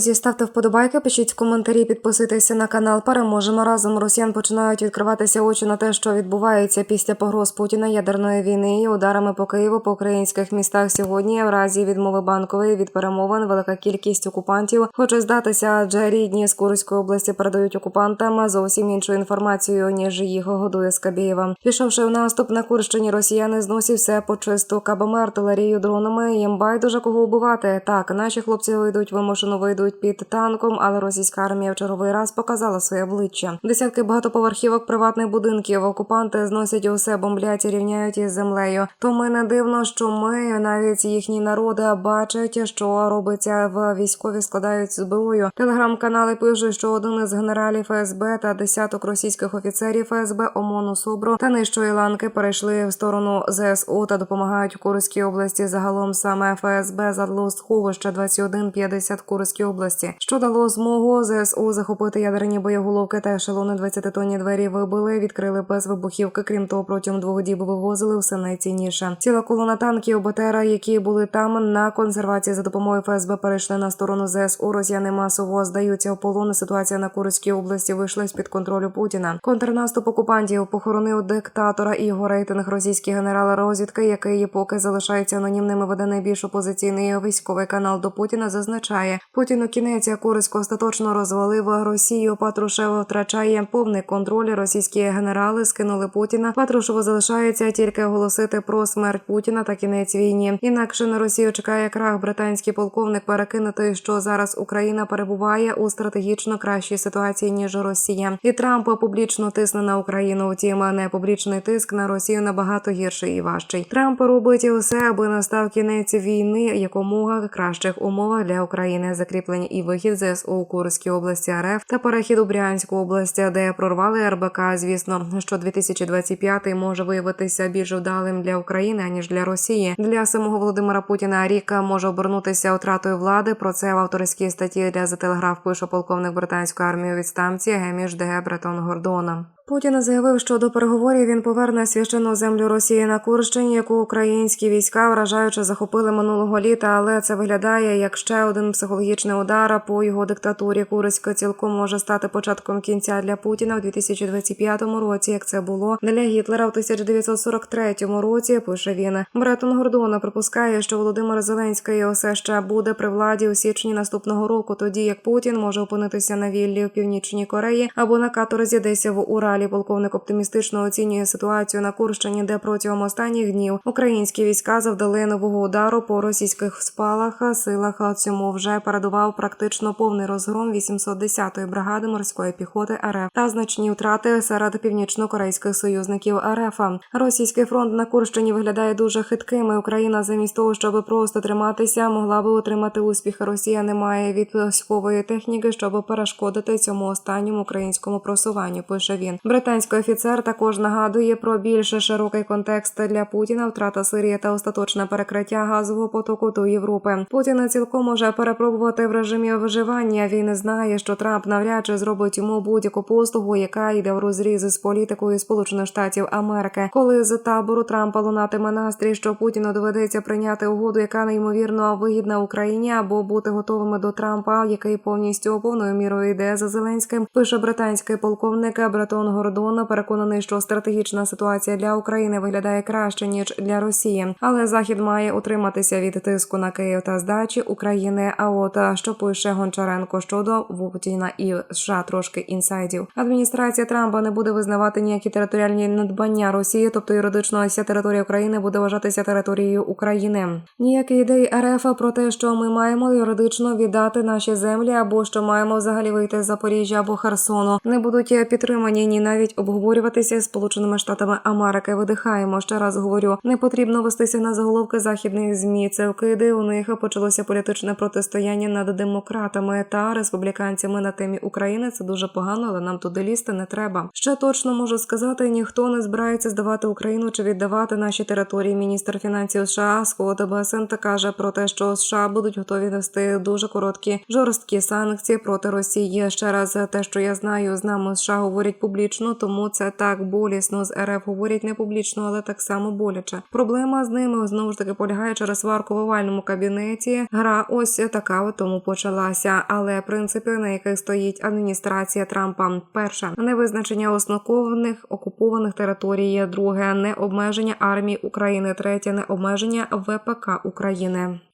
Друзі, ставте вподобайки, пишіть коментарі, підписуйтеся на канал. Переможемо разом. Росіян починають відкриватися очі на те, що відбувається після погроз Путіна ядерної війни і ударами по Києву по українських містах сьогодні. В разі відмови банкової від перемовин велика кількість окупантів хоче здатися, адже рідні з Курської області передають окупантам зовсім іншу інформацію ніж їх годує Скабєєва. Пішовши в наступ на Курщині, росіяни зносять все по чисту кабами, артилерію, дронами. Їм байдуже кого вбивати. Так, наші хлопці йдуть вимушено вийдуть під танком, але російська армія в черговий раз показала своє обличчя. Десятки багатоповерхівок приватних будинків. Окупанти зносять усе, бомблять і рівняють із землею. Тому не дивно, що ми навіть їхні народи бачать, що робиться в військові складають зброю. Телеграм-канали пишуть, що один із генералів ФСБ та десяток російських офіцерів ФСБ ОМОНу СОБРу та нижчої ланки перейшли в сторону ЗСУ та допомагають Курській області. Загалом саме ФСБ задло сховище 2150 Курській області, що дало змогу ЗСУ захопити ядерні боєголовки та ешелони 20-тонні двері вибили, відкрили без вибухівки. Крім того, протягом двох діб вивозили все найцінніше. Ціла колона танків БТРа, які були там на консервації за допомогою ФСБ, перейшли на сторону ЗСУ. Росіяни масово здаються в полон. Ситуація на Курській області вийшла з під контролю Путіна. Контрнаступ окупантів похоронив диктатора і його рейтинг російський генерал розвідки, який поки залишається анонімним, веде найбільш опозиційний військовий канал до Путіна. Зазначає Путін у кінець Курську остаточно розвалив Росію. Патрушев втрачає повний контроль. Російські генерали скинули Путіна. Патрушеву залишається тільки оголосити про смерть Путіна та кінець війні. Інакше на Росію чекає крах. Британський полковник перекинутий, що зараз Україна перебуває у стратегічно кращій ситуації ніж Росія, і Трамп публічно тисне на Україну. Втім, не публічний тиск на Росію набагато гірший і важчий. Трамп робить усе, аби настав кінець війни якомога кращих умовах для України. Закріплення і вихід ЗСУ у Курській області РФ та перехід у Брянську область, де прорвали РБК. Звісно, що 2025 може виявитися більш вдалим для України аніж для Росії. Для самого Володимира Путіна рік може обернутися втратою влади. Про це в авторській статті для The Telegraph пише полковник британської армії відставці Геміш Деге Бретон Гордона. Путін заявив, що до переговорів він поверне священну землю Росії на Курщині, яку українські війська вражаючи захопили минулого літа. Але це виглядає як ще один психологічний удар по його диктатурі. Курська цілком може стати початком кінця для Путіна у 2025 році, як це було для Гітлера в 1943 році. Пише він. Бретон Гордона припускає, що Володимир Зеленський усе ще буде при владі у січні наступного року, тоді як Путін може опинитися на віллі в північній Кореї або на каторзі десь в Уралі. Полковник оптимістично оцінює ситуацію на Курщині, де протягом останніх днів українські війська завдали нового удару по російських спалах. Силах цьому вже передував практично повний розгром 810-ї бригади морської піхоти РФ та значні втрати серед північно-корейських союзників РФ. Російський фронт на Курщині виглядає дуже хитким. і Україна замість того, щоб просто триматися, могла би отримати успіх. Росія не має військової техніки, щоб перешкодити цьому останньому українському просуванню. Пише він. Британський офіцер також нагадує про більш широкий контекст для Путіна, втрата Сирії та остаточне перекриття газового потоку до Європи. Путін цілком може перепробувати в режимі виживання. Він знає, що Трамп навряд чи зробить йому будь-яку послугу, яка йде в розріз з політикою Сполучених Штатів Америки. Коли з табору Трампа лунатиме настрій, що Путіну доведеться прийняти угоду, яка неймовірно вигідна Україні, або бути готовими до Трампа, який повністю повною мірою йде за Зеленським. Пише британський полковник Бретон Гордон переконаний, що стратегічна ситуація для України виглядає краще ніж для Росії, але Захід має утриматися від тиску на Київ та здачі України. А от що пише Гончаренко щодо Путіна і США трошки інсайдів. Адміністрація Трампа не буде визнавати ніякі територіальні надбання Росії, тобто юридично вся територія України буде вважатися територією України. Ніякі ідеї РФ про те, що ми маємо юридично віддати наші землі, або що маємо взагалі вийти з Запоріжжя або Херсону, не будуть підтримані ні навіть обговорюватися з Сполученими Штатами Америки. Видихаємо ще раз говорю, не потрібно вестися на заголовки західних змі. Це вкиди у них почалося політичне протистояння над демократами та республіканцями на темі України. Це дуже погано, але нам туди лізти не треба. Ще точно можу сказати, ніхто не збирається здавати Україну чи віддавати наші території. Міністр фінансів США Скотт Бесент каже про те, що США будуть готові вести дуже короткі жорсткі санкції проти Росії. Ще раз те, що я знаю, з нами США говорять публічно. Публічно, тому це так болісно з РФ говорять не публічно, але так само боляче. Проблема з ними знову ж таки полягає через сварку в овальному кабінеті. Гра ось така от тому почалася. Але принципи, на яких стоїть адміністрація Трампа, перше невизначення основних окупованих територій. Друге не обмеження армії України. Третє не обмеження ВПК України.